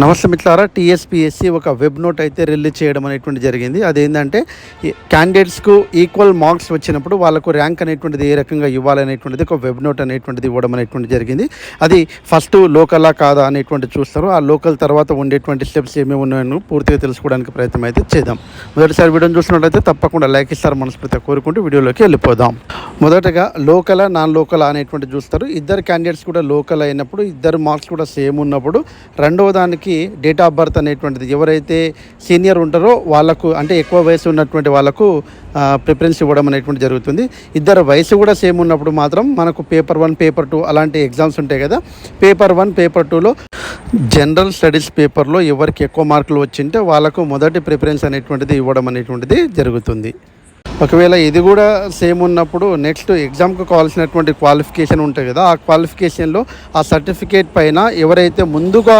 నమస్తే మిత్రులారా టీఎస్పిఎస్సీ ఒక వెబ్ నోట్ అయితే రిలీజ్ చేయడం అనేటువంటి జరిగింది. అదేంటంటే క్యాండిడేట్స్కు ఈక్వల్ మార్క్స్ వచ్చినప్పుడు వాళ్ళకు ర్యాంక్ అనేటువంటిది ఏ రకంగా ఇవ్వాలనేటువంటిది ఒక వెబ్ నోట్ అనేటువంటిది ఇవ్వడం అనేటువంటి జరిగింది. అది ఫస్ట్ లోకలా కాదా అనేటువంటి చూస్తారు. ఆ లోకల్ తర్వాత ఉండేటువంటి స్టెప్స్ ఏమేమి ఉన్నాయో పూర్తిగా తెలుసుకోవడానికి ప్రయత్నం అయితే చేద్దాం. మొదటిసారి వీడియోని చూసినట్లయితే తప్పకుండా లైక్ ఇస్తారు మనస్ఫూర్తిగా కోరుకుంటూ వీడియోలోకి వెళ్ళిపోదాం. మొదటగా లోకల్ నాన్ లోకల్ అనేటువంటి చూస్తారు. ఇద్దరు క్యాండిడేట్స్ కూడా లోకల్ అయినప్పుడు ఇద్దరు మార్క్స్ కూడా సేమ్ ఉన్నప్పుడు రెండవ దానికి డేట్ ఆఫ్ బర్త్ అనేటువంటిది ఎవరైతే సీనియర్ ఉంటారో వాళ్ళకు అంటే ఎక్కువ వయసు ఉన్నటువంటి వాళ్ళకు ప్రిఫరెన్స్ ఇవ్వడం అనేటువంటి జరుగుతుంది. ఇద్దరు వయసు కూడా సేమ్ ఉన్నప్పుడు మాత్రం మనకు పేపర్ వన్ పేపర్ టూ అలాంటి ఎగ్జామ్స్ ఉంటాయి కదా. పేపర్ వన్ పేపర్ టూలో జనరల్ స్టడీస్ పేపర్లో ఎవరికి ఎక్కువ మార్కులు వచ్చింటే వాళ్ళకు మొదటి ప్రిఫరెన్స్ అనేటువంటిది ఇవ్వడం అనేటువంటిది జరుగుతుంది. ఒకవేళ ఇది కూడా సేమ్ ఉన్నప్పుడు నెక్స్ట్ ఎగ్జామ్కి కావాల్సినటువంటి క్వాలిఫికేషన్ ఉంటుంది కదా ఆ క్వాలిఫికేషన్లో ఆ సర్టిఫికేట్ పైన ఎవరైతే ముందుగా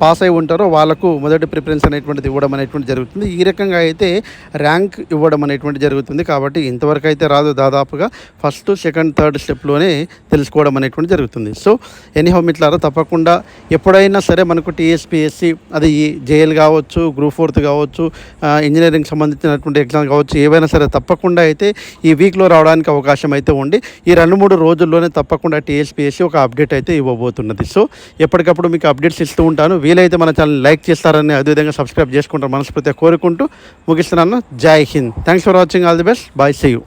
పాస్ అయి ఉంటారో వాళ్ళకు మొదటి ప్రిఫరెన్స్ అనేటువంటిది ఇవ్వడం అనేటువంటి జరుగుతుంది. ఈ రకంగా అయితే ర్యాంక్ ఇవ్వడం అనేటువంటి జరుగుతుంది. కాబట్టి ఇంతవరకు అయితే రాదు దాదాపుగా. ఫస్ట్ సెకండ్ థర్డ్ స్టెప్లోనే తెలుసుకోవడం అనేటువంటి జరుగుతుంది. సో ఎనీహో మిట్లారా తప్పకుండా ఎప్పుడైనా సరే మనకు టీఎస్పీఎస్సి అది జేఎల్ కావచ్చు గ్రూప్ ఫోర్త్ కావచ్చు ఇంజనీరింగ్ సంబంధించినటువంటి ఎగ్జామ్ కావచ్చు ఏవైనా సరే తప్పకుండా అయితే ఈ వీక్లో రావడానికి అవకాశం అయితే ఉండి ఈ రెండు మూడు రోజుల్లోనే తప్పకుండా టీఎస్పీఎస్సి ఒక అప్డేట్ అయితే ఇవ్వబోతున్నది. సో ఎప్పటికప్పుడు మీకు అప్డేట్స్ ఇస్తూ ఉంటాను. వీలైతే మన ఛానల్ లైక్ చేస్తారని అదేవిధంగా సబ్స్క్రైబ్ చేసుకుంటారు మనస్ఫూర్తిగా కోరుకుంటూ ముగిస్తున్నాను. జై Hind. Thanks for watching all the best bye see you